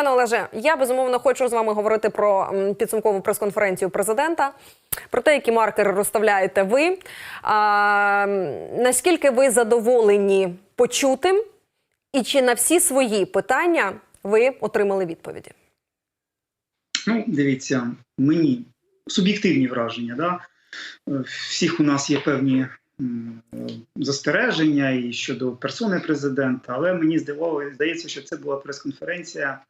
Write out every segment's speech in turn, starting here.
Пане Олеже, я безумовно хочу з вами говорити про підсумкову прес-конференцію президента, про те, які маркери розставляєте ви. А, наскільки ви задоволені почутим, і чи на всі свої питання ви отримали відповіді? Ну, дивіться, мені суб'єктивні враження. Да? Е, Всіх у нас є певні застереження і щодо персони президента, але мені здивовує, здається, що це була прес-конференція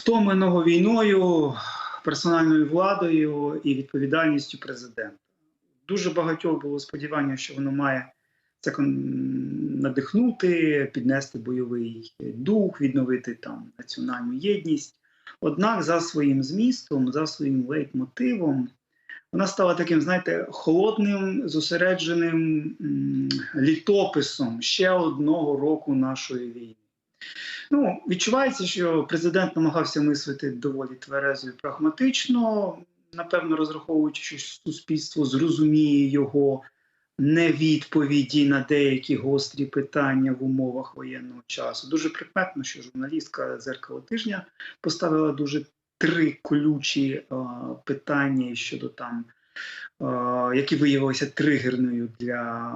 втомленого війною, персональною владою і відповідальністю президента. Дуже багатьох було сподівання, що воно має це надихнути, піднести бойовий дух, відновити там національну єдність. Однак за своїм змістом, за своїм лейтмотивом, вона стала таким, знаєте, холодним, зосередженим літописом ще одного року нашої війни. Ну, відчувається, що президент намагався мислити доволі тверезо і прагматично, напевно, розраховуючи, що суспільство зрозуміє його невідповіді на деякі гострі питання в умовах воєнного часу. Дуже прикметно, що журналістка зеркало тижня поставила дуже три колючі е, питання щодо там, які виявилися тригерною для,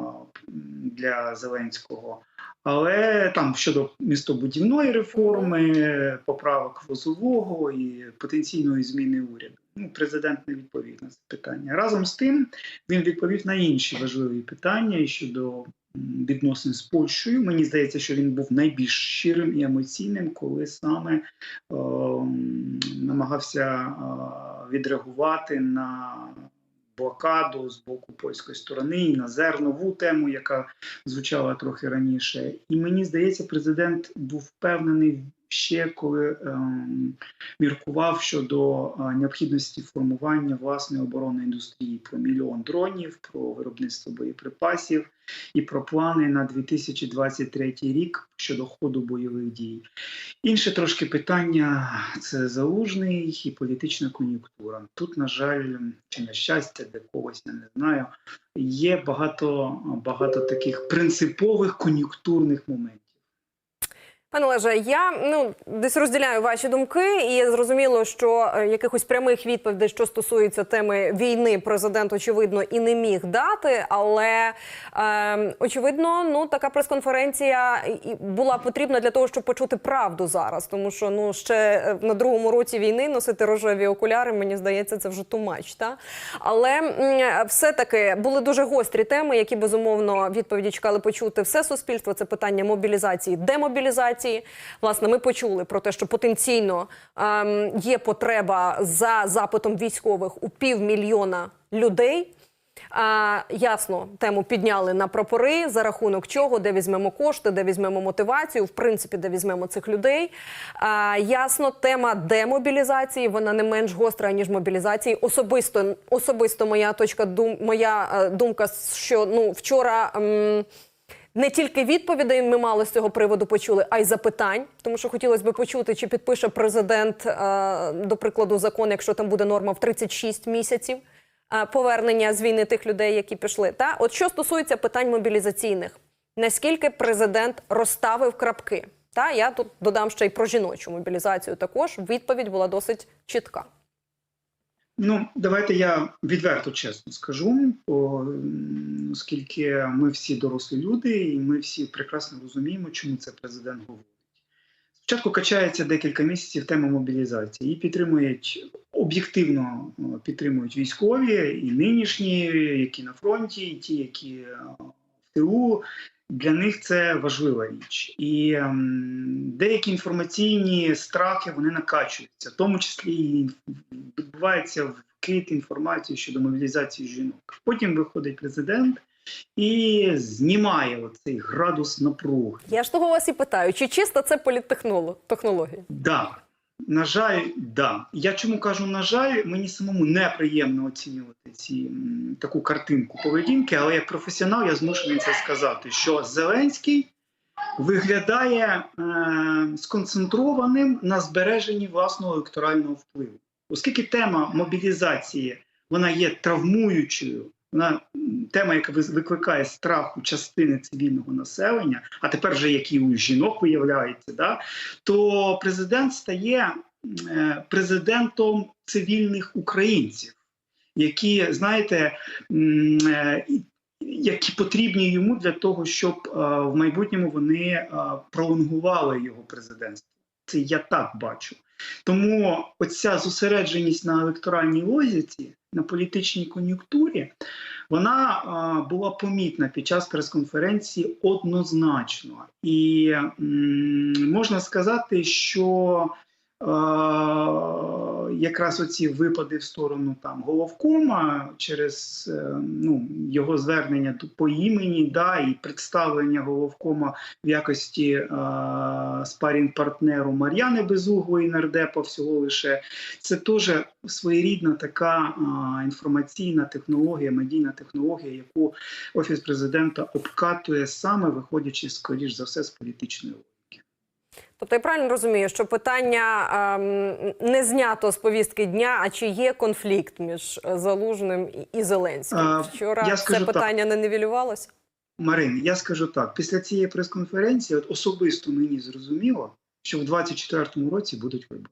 для Зеленського. Але там щодо містобудівної реформи, поправок возового і потенційної зміни уряду. Ну, президент не відповів на це питання. Разом з тим він відповів на інші важливі питання щодо відносин з Польщею. Мені здається, що він був найбільш щирим і емоційним, коли саме е, намагався е, відреагувати на блокаду з боку польської сторони і на зернову тему, яка звучала трохи раніше. І мені здається, президент був впевнений ще коли ем, міркував щодо е, необхідності формування власної оборонної індустрії про мільйон дронів, про виробництво боєприпасів і про плани на 2023 рік щодо ходу бойових дій. Інше трошки питання це залужний і політична кон'юнктура. Тут, на жаль, чи на щастя, для когось я не знаю. Є багато, багато таких принципових кон'юнктурних моментів. Пане Олеже, я ну десь розділяю ваші думки, і зрозуміло, що е, якихось прямих відповідей, що стосується теми війни, президент очевидно і не міг дати. Але е, очевидно, ну така прес-конференція була потрібна для того, щоб почути правду зараз. Тому що ну ще е, на другому році війни носити рожеві окуляри, мені здається, це вже тумач. Та але м, все-таки були дуже гострі теми, які безумовно відповіді чекали почути все суспільство. Це питання мобілізації, демобілізації. Власне, ми почули про те, що потенційно ем, є потреба за запитом військових у півмільйона людей. А, ясно, тему підняли на прапори, за рахунок чого, де візьмемо кошти, де візьмемо мотивацію, в принципі, де візьмемо цих людей. А, ясно, тема демобілізації, вона не менш гостра, ніж мобілізації. Особисто, особисто моя точка дум, моя е, думка, що ну вчора. ем, не тільки відповідей ми мало з цього приводу почули, а й запитань. Тому що хотілося б почути, чи підпише президент, е, до прикладу, закон, якщо там буде норма в 36 місяців е, повернення з війни тих людей, які пішли. Та от що стосується питань мобілізаційних, наскільки президент розставив крапки? Та я тут додам ще й про жіночу мобілізацію. Також відповідь була досить чітка. Ну, давайте я відверто чесно скажу, оскільки ми всі дорослі люди, і ми всі прекрасно розуміємо, чому це президент говорить. Спочатку качається декілька місяців тема мобілізації. Її підтримують об'єктивно е, підтримують військові, і нинішні, які на фронті, і ті, які е, в ТУ. Для них це важлива річ, і ем, деякі інформаційні страхи вони накачуються, в тому числі і відбувається вкид інформації щодо мобілізації жінок. Потім виходить президент і знімає оцей градус напруги. Я ж того вас і питаю, чи чисто це політтехнологія? Да, на жаль, да. Я чому кажу на жаль, мені самому неприємно оцінювати ці таку картинку поведінки, але як професіонал я змушений це сказати, що Зеленський виглядає е, сконцентрованим на збереженні власного електорального впливу. Оскільки тема мобілізації вона є травмуючою вона тема, яка викликає страх у частини цивільного населення, а тепер вже як і у жінок виявляється, да, то президент стає е, президентом цивільних українців, які, знаєте, е, які потрібні йому для того, щоб е, в майбутньому вони пролонгували його президентство. Це я так бачу. Тому оця зосередженість на електоральній логіці, на політичній кон'юнктурі, вона а, була помітна під час прес-конференції однозначно. І м, можна сказати, що е, якраз оці випади в сторону там головкома через е, ну, його звернення по імені, да, і представлення головкома в якості е, спарінг-партнеру Мар'яни Безуглої нардепа всього лише це теж своєрідна така а, інформаційна технологія, медійна технологія, яку офіс президента обкатує саме виходячи скоріш за все з політичної. Тобто я правильно розумію, що питання ем, не знято з повістки дня, а чи є конфлікт між е, Залужним і- Зеленським? А, Вчора я це питання так. не нівелювалося? Марин, я скажу так: після цієї прес-конференції, от особисто мені зрозуміло, що в 24-му році будуть вибори.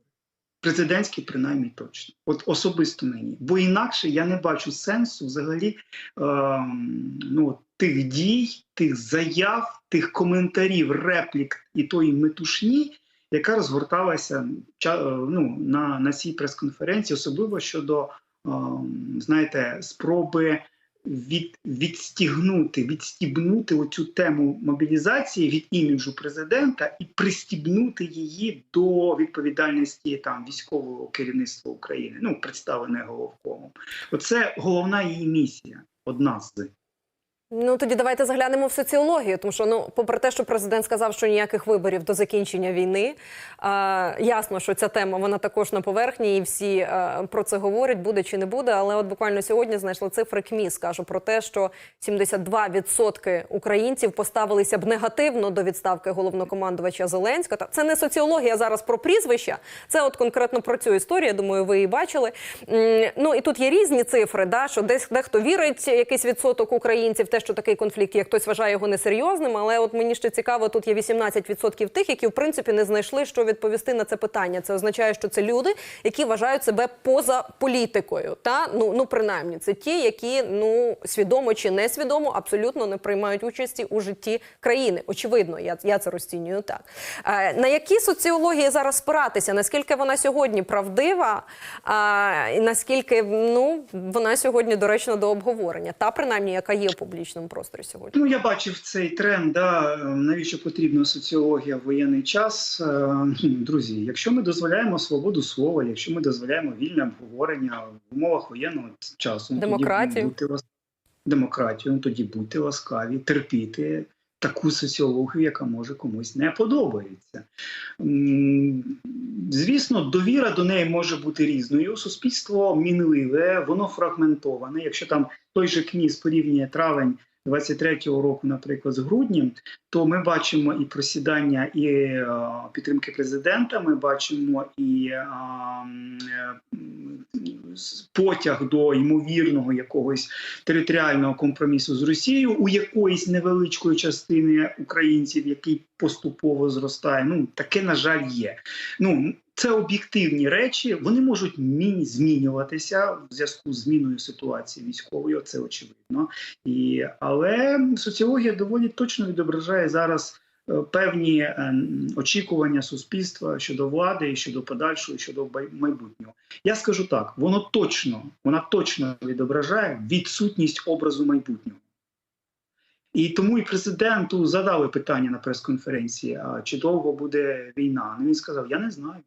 Президентські, принаймні, точно. От особисто мені. Бо інакше я не бачу сенсу взагалі ем, ну, тих дій, тих заяв, тих коментарів, реплік і тої метушні, яка розгорталася е, ну, на, на цій прес-конференції, особливо щодо, ем, знаєте, спроби від, відстігнути, відстібнути оцю тему мобілізації від іміджу президента і пристібнути її до відповідальності там військового керівництва України, ну представлене головкомом. Оце головна її місія. Одна з Ну тоді давайте заглянемо в соціологію, тому що ну, попри те, що президент сказав, що ніяких виборів до закінчення війни, е, ясно, що ця тема вона також на поверхні, і всі е, про це говорять, буде чи не буде. Але от буквально сьогодні знайшли цифри КМІ, скажу про те, що 72% українців поставилися б негативно до відставки головнокомандувача Зеленського. Та це не соціологія зараз про прізвища, це от конкретно про цю історію. я Думаю, ви її бачили. Ну і тут є різні цифри, да, що десь дехто вірить, якийсь відсоток українців, те, що такий конфлікт є, хтось вважає його несерйозним. Але от мені ще цікаво, тут є 18% тих, які в принципі не знайшли, що відповісти на це питання. Це означає, що це люди, які вважають себе поза політикою. Та ну ну принаймні, це ті, які ну свідомо чи несвідомо абсолютно не приймають участі у житті країни. Очевидно, я, я це розцінюю так. Е, на які соціології зараз спиратися? Наскільки вона сьогодні правдива? А, і наскільки ну вона сьогодні доречна до обговорення? Та принаймні, яка є в публічному просторі сьогодні? Ну, я бачив цей тренд. Да, е, навіщо потрібна соціологія в воєнний час? Е, ну, Друзі, якщо ми дозволяємо свободу слова, якщо ми дозволяємо вільне обговорення в умовах воєнного часу, ну, Демократію. демократію, ну, тоді будьте ласкаві, терпіти таку соціологію, яка може комусь не подобається. Звісно, довіра до неї може бути різною. Суспільство мінливе, воно фрагментоване. Якщо там той же КНІС порівнює травень 23-го року, наприклад, з груднем, то ми бачимо і просідання і е, підтримки президента. Ми бачимо і е, е, потяг до ймовірного якогось територіального компромісу з Росією у якоїсь невеличкої частини українців, який поступово зростає. Ну таке на жаль є. Ну це об'єктивні речі, вони можуть змінюватися в зв'язку з зміною ситуації військової. Це очевидно. І але соціологія доволі точно відображає зараз. е, Певні е, очікування суспільства щодо влади і щодо подальшого, і щодо майбутнього. Я скажу так: воно точно, вона точно відображає відсутність образу майбутнього. І тому і президенту задали питання на прес-конференції: а чи довго буде війна? Ну він сказав: Я не знаю.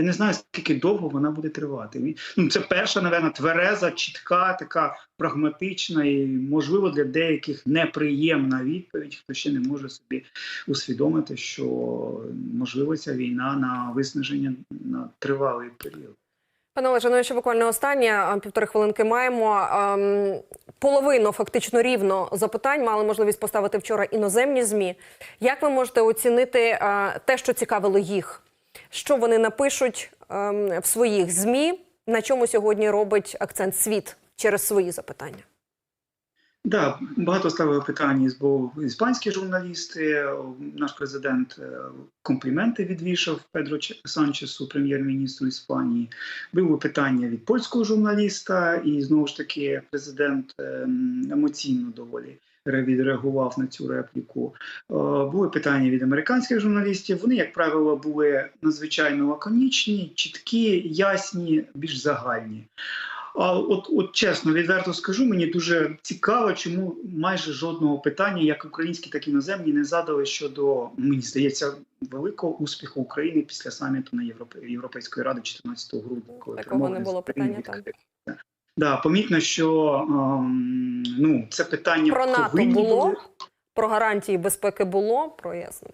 Я не знаю, скільки довго вона буде тривати. Ну, це перша, напевно, твереза, чітка, така прагматична і, можливо, для деяких неприємна відповідь, хто ще не може собі усвідомити, що можливо ця війна на виснаження на тривалий період. Пане Олеже, ну ще буквально останнє півтори хвилинки маємо. Ем, половину, фактично рівно запитань мали можливість поставити вчора іноземні змі. Як ви можете оцінити е, те, що цікавило їх? Що вони напишуть ем, в своїх змі? На чому сьогодні робить акцент світ через свої запитання? Да, багато ставили питання, бо іспанські журналісти, наш президент е, компліменти відвішав Педро Санчесу, прем'єр-міністру Іспанії. Було питання від польського журналіста, і знову ж таки президент ем, емоційно доволі відреагував на цю репліку. Е, Були питання від американських журналістів. Вони, як правило, були надзвичайно лаконічні, чіткі, ясні, більш загальні. А от, от чесно, відверто скажу, мені дуже цікаво, чому майже жодного питання, як українські, так і іноземні, не задали щодо, мені здається, великого успіху України після саміту на Європе, Європейської ради 14 грудня. Коли Такого не було питання, так. Да, помітно, що ем, ну, це питання Про НАТО повинні було, були- про гарантії безпеки було, про ясно.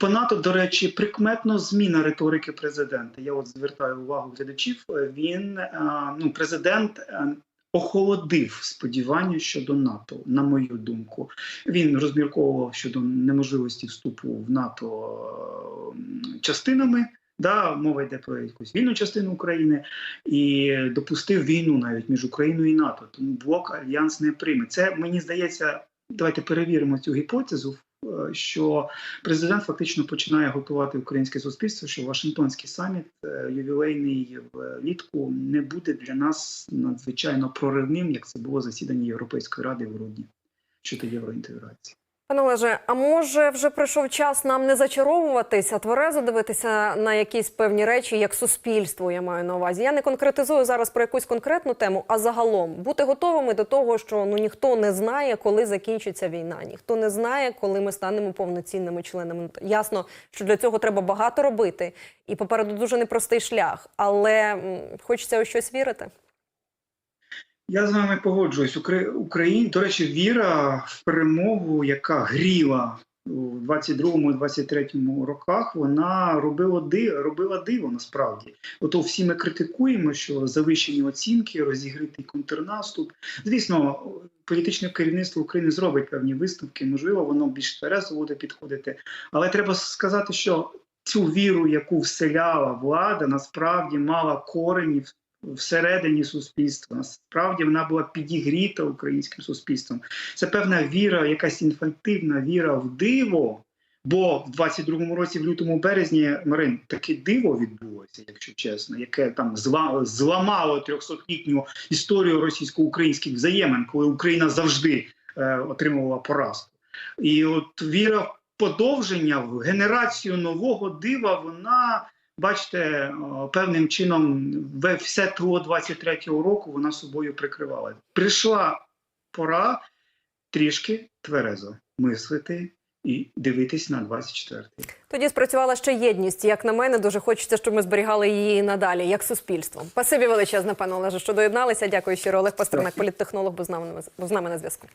По НАТО, до речі, прикметно зміна риторики президента. Я от звертаю увагу глядачів. Він е, ну, президент е, охолодив сподівання щодо НАТО, на мою думку. Він розмірковував щодо неможливості вступу в НАТО е, частинами. Да, мова йде про якусь вільну частину України і допустив війну навіть між Україною і НАТО. Тому блок альянс не прийме. Це мені здається. Давайте перевіримо цю гіпотезу, е, що президент фактично починає готувати українське суспільство, що Вашингтонський саміт е, ювілейний влітку не буде для нас надзвичайно проривним, як це було засідання Європейської ради в грудні щодо євроінтеграції. Пане Олеже, а може вже прийшов час нам не зачаровуватися, а тверезо дивитися на якісь певні речі, як суспільство, я маю на увазі. Я не конкретизую зараз про якусь конкретну тему, а загалом бути готовими до того, що ну ніхто не знає, коли закінчиться війна, ніхто не знає, коли ми станемо повноцінними членами. Ясно, що для цього треба багато робити, і попереду дуже непростий шлях, але хочеться у щось вірити. Я з вами погоджуюсь. Укра- Україн, до речі, віра в перемогу, яка гріла у 22-23 роках, вона робила диво, робила диво насправді. Ото всі ми критикуємо, що завищені оцінки, розігритий контрнаступ. Звісно, політичне керівництво України зробить певні висновки. Можливо, воно більш тверезо буде підходити. Але треба сказати, що цю віру, яку вселяла влада, насправді мала корені в всередині суспільства. Насправді вона була підігріта українським суспільством. Це певна віра, якась інфантивна віра в диво. Бо в 22-му році, в лютому березні, Марин, таке диво відбулося, якщо чесно, яке там зламало 300-літню історію російсько-українських взаємин, коли Україна завжди е, отримувала поразку. І от віра в подовження, в генерацію нового дива, вона бачите, певним чином ве- все ТО 23-го року вона собою прикривала. Прийшла пора трішки тверезо мислити і дивитись на 24-й. Тоді спрацювала ще єдність. Як на мене, дуже хочеться, щоб ми зберігали її надалі, як суспільство. Спасибі величезне, пане Олеже, що доєдналися. Дякую щиро. Олег Пастернак, політтехнолог, був з нами, був з нами на зв'язку.